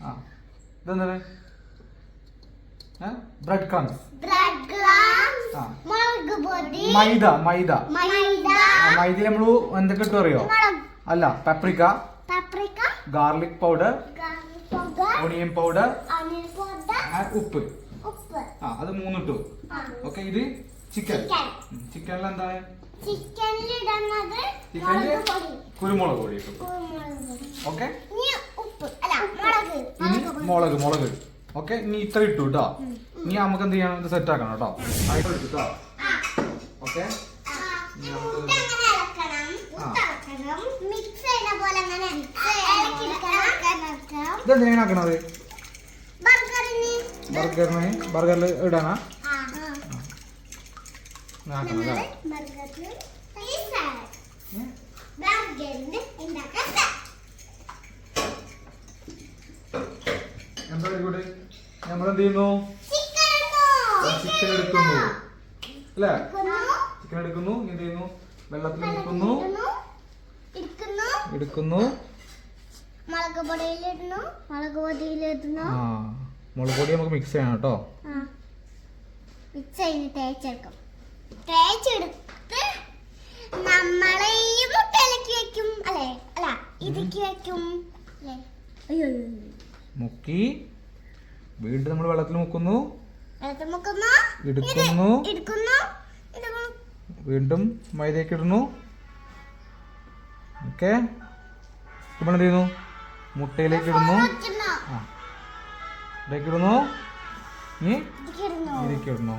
ആ. ഇതെന്താണ്? Bread crumbs മൈദ മൈദ. മൈദയിൽ നമ്മൾ എന്തൊക്കെ ഇട്ടു അറിയോ? അല്ല paprika garlic powder onion powder ഉപ്പ്. ഉപ്പ്. ആ അത് മൂന്നിട്ടു. ഓക്കെ ഇത് ചിക്കൻ ചിക്കനിൽ എന്താ? ചിക്കനിൽ കുരുമുളക് പൊടി ഇട്ടു. ഓക്കെ ഇനി ഉപ്പ് അല്ല മുളക് ഇനി മുളക് മുളക്. ഓക്കെ ഇനി ഇത്ര ഇട്ടു കേട്ടോ ഇനി നമുക്ക് എന്ത് ചെയ്യണം? ഇത് സെറ്റ് ആക്കണം കേട്ടോ ഓക്കെ ആ. ഇനി നമുക്ക് മുട്ട അങ്ങനെ ഇളക്കണം ആ. മുട്ട ഇളക്കണം മിക്സ് ചെയ്യുന്ന പോലെ അങ്ങനെ ഇളക്കിയെടുക്കണം ഇത് എങ്ങനെ ആക്കണത് ബർഗറിന് ബർഗറിന് ബർഗറിൽ ഇടാനാ ആ ആക്കണം നമ്മൾ അല്ലേ ബർഗറിന് പിസ്സ ഏ? ബർഗറിന് ഉണ്ടാക്കാൻ എന്താ നമ്മൾ എന്ത് ചെയ്യുന്നു ചിക്കൻ എടുക്കുന്നു. അല്ലേ? ചിക്കൻ എടുക്കുന്നു എന്ത് ചെയ്യുന്നു വെള്ളത്തിൽ എടുക്കുന്നു. എടുക്കുന്നു. മുളക് പൊടിയിലിടുന്നു മുളക് പൊടിയിലിടുന്നു മുളക് പൊടി നമുക്ക് മിക്സ് ചെയ്യണം കേട്ടോ. മിക്സ് ചെയ്ത് തേച്ചെടുക്കും. തേച്ചെടുത്ത് നമ്മളെ ഈ മുട്ടയിലേക്ക് വെക്കും. അല്ലേ? അല്ല ഇതിക്ക് വെക്കും. അല്ലേ? അയ്യോ. മുക്കി. വീണ്ടും നമ്മൾ വെള്ളത്തിൽ മുക്കുന്നു. എടുക്കുന്നു. വീണ്ടും മൈദയ്ക്ക് ഇടുന്നു. ഓക്കെ. നമ്മൾ എന്ത് ചെയ്യുന്നു മുട്ടയിലേക്ക് ഇടുന്നു. ആ. ഇടുന്നു. ഇനി. ഇതിലേക്ക് ഇടുന്നു.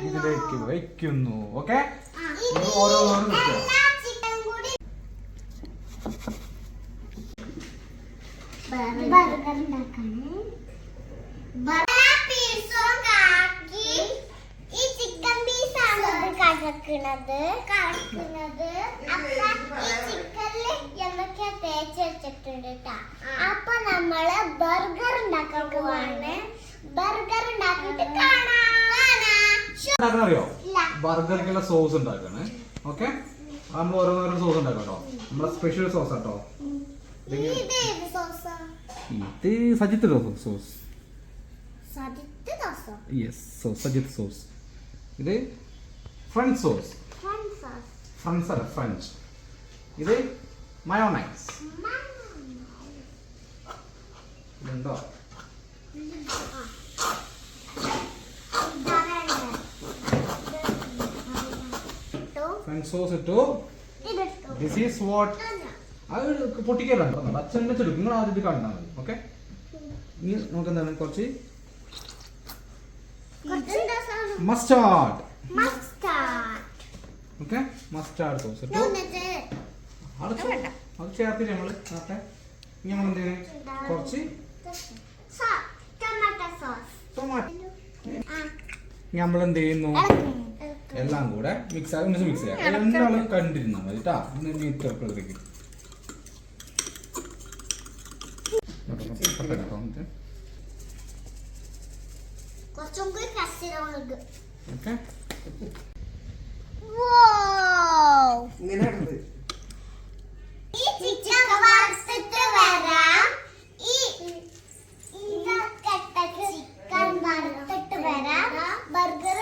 ഇതിലേക്ക് വയ്ക്കുന്നു. ഓക്കെ. ആ. ഇത് ഓരോന്നോരോന്ന് വെക്കുക. എല്ലാ ചിക്കനും കൂടി ബർഗർ ഉണ്ടാക്കാണ് ബർഗർ പീസും കാക്കി. ഈ ചിക്കൻ അപ്പൊ ഈ ചിക്കനിൽ എന്തൊക്കെയാ തേച്ച് വെച്ചിട്ടുണ്ട് ട്ടാ. അപ്പൊ നമ്മൾ ബർഗർ ഉണ്ടാക്കാൻ പോവാണ്. ബർഗർ ഉണ്ടാക്കിട്ട് കാണാം കാണാം ശോ. അറിയോ ബർഗറിക്കുള്ള സോസ് ഉണ്ടാക്കാണ് ഓക്കെ നമ്മൾ ഓരോന്നോരോ സോസ് ഉണ്ടാക്കാം കേട്ടോ നമ്മളെ സ്പെഷ്യൽ സോസ് കേട്ടോ ഇത് Sajith sauce yes sauce Sajith sauce ഇത് ഫ്രഞ്ച് സോസ് ഫ്രണ്ട്സ് അല്ല ഫ്രഞ്ച് ഇത് മയോണൈസ് ഇതുണ്ടോ ഫ്രഞ്ച് സോസ് ഇട്ടു ദിസ് ഈസ് വാട്ട് അത് പൊട്ടിക്കലുണ്ടോ അച്ഛന്റെ ചെടുക്കും. നിങ്ങൾ ആദ്യത്തെ കണ്ടാൽ മതി. ഓക്കെ ഇനി നമുക്ക് എന്താണ് കുറച്ച് മസ്റ്റാർഡ് ഓക്കെ മസ്റ്റാർഡ് സോസ് ഇട്ടു. അത് ചേർത്തില്ല നമ്മൾ നേരത്തെ ഇനി നമ്മൾ എന്ത് ചെയ്യണം കുറച്ച് നമ്മൾ എന്ത് ചെയ്യുന്നു? എല്ലാം കൂടെ മിക്സ് ആയി ഒന്ന് മിക്സ് ചെയ്യാം. രണ്ടാളും കണ്ടിരുന്നാൽ മതി കേട്ടാ മീറ്റ് ഇറക്കിലേക്ക് കുറച്ചും കൂടി കസിരമുളക് ഓക്കെ ഇങ്ങനെയാണത് ഈ ചിക്കൻ വറുത്തിട്ട് വരാം ഈ ഇതൊക്കെ ഇട്ടിട്ട് ചിക്കൻ വറുത്തിട്ട് വരാം ബർഗർ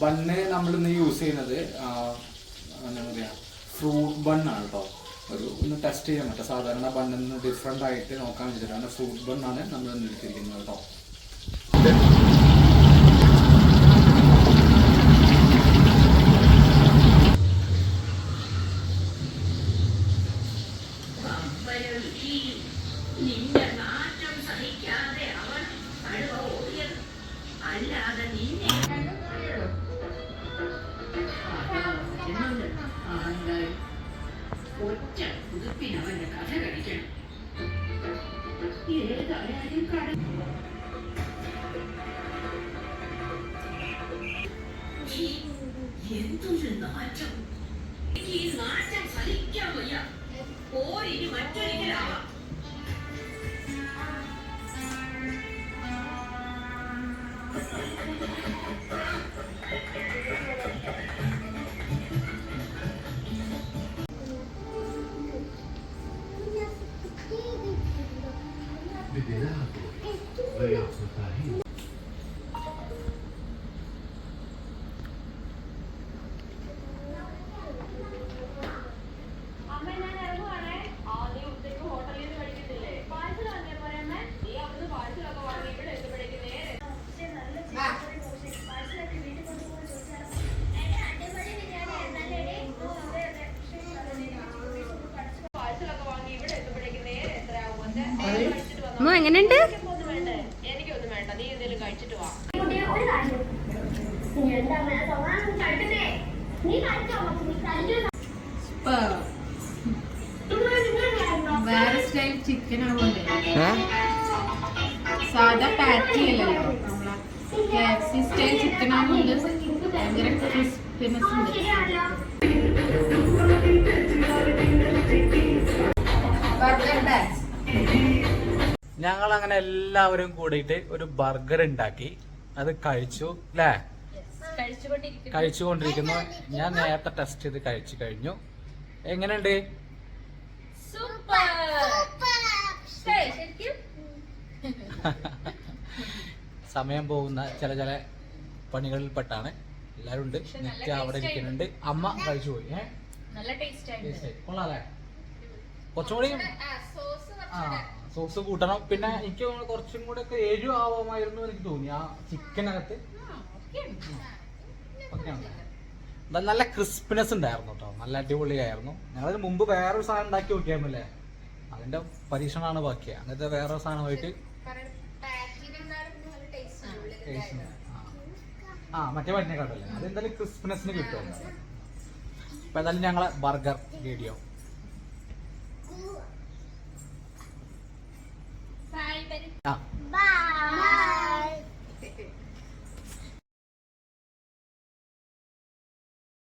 ബണ്ണ് നമ്മൾ ഇന്ന് യൂസ് ചെയ്യുന്നത് ആ, എന്താ ഫ്രൂട്ട് ബണ്ണാണ് കേട്ടോ ഒരു ഒന്ന് ടെസ്റ്റ് ചെയ്യാൻ പറ്റും. സാധാരണ ബണ്ണിൽ നിന്ന് ഡിഫറെന്റ് ആയിട്ട് നോക്കാൻ വെച്ചിട്ടാണ് ഫ്രൂട്ട് ബണ്ണാണ് നമ്മൾ എടുത്തിരിക്കുന്നത് കേട്ടോ തീർപ്പിന് അവന്റെ കഥ കഴിക്കണം. ഏതായാലും കട ഛീ, എന്തൊരു നാറ്റം. ഈ നാറ്റം ഫലിക്കാൻ വയ്യ. പോരിനി മറ്റൊരിക്കലാവാം. കഴിച്ചോ വേറെ സ്റ്റൈൽ ചിക്കൻ ആവുമല്ലേ സാധാ പാറ്റി അല്ലല്ലോ നമ്മളെ സ്റ്റൈൽ ചിക്കൻ ആവുന്നുണ്ട് ഭയങ്കര ക്രിസ്പിനെസ് ഉണ്ട്. ഞങ്ങൾ അങ്ങനെ എല്ലാവരും കൂടിയിട്ട് ഒരു ബർഗർ ഉണ്ടാക്കി. അത് കഴിച്ചു അല്ലേ കഴിച്ചുകൊണ്ടിരിക്കുന്നു. ഞാൻ നേരത്തെ ടെസ്റ്റ് ചെയ്ത് കഴിച്ചു കഴിഞ്ഞു. എങ്ങനെയുണ്ട്? സമയം പോകുന്ന ചില ചില പണികളിൽ പെട്ടാണ് എല്ലാരും ഉണ്ട് നിത്യ അവിടെ ഇരിക്കുന്നുണ്ട്. അമ്മ കഴിച്ചു പോയി. ഏഹ് കൊള്ളാല്ലേ കുറച്ചുകൂടി സോസ് ആ. സോസ് കൂട്ടണം. പിന്നെ എനിക്ക് തോന്നുന്നു കുറച്ചും കൂടെ ഒക്കെ എരിവ് ആവാമായിരുന്നു എനിക്ക് തോന്നി. ആ ചിക്കനകത്ത്. നല്ല- ക്രിസ്പിനെസ് ഉണ്ടായിരുന്നു കേട്ടോ നല്ല അടിപൊളിയായിരുന്നു. ഞങ്ങൾ മുമ്പ് വേറൊരു സാധനം ഉണ്ടാക്കി നോക്കിയായിരുന്നല്ലേ? അതിന്റെ പരീക്ഷണമാണ് ബാക്കി. അങ്ങനത്തെ വേറൊരു സാധനമായിട്ട്. ആ. മറ്റേ മറ്റേ മറ്റിനെക്കാട്ടല്ലേ അതെന്തായാലും ക്രിസ്പിനെസ്സിന് കിട്ടുമല്ലോ. അപ്പൊ എന്തായാലും ഞങ്ങളെ ബർഗർ വീഡിയോ ആ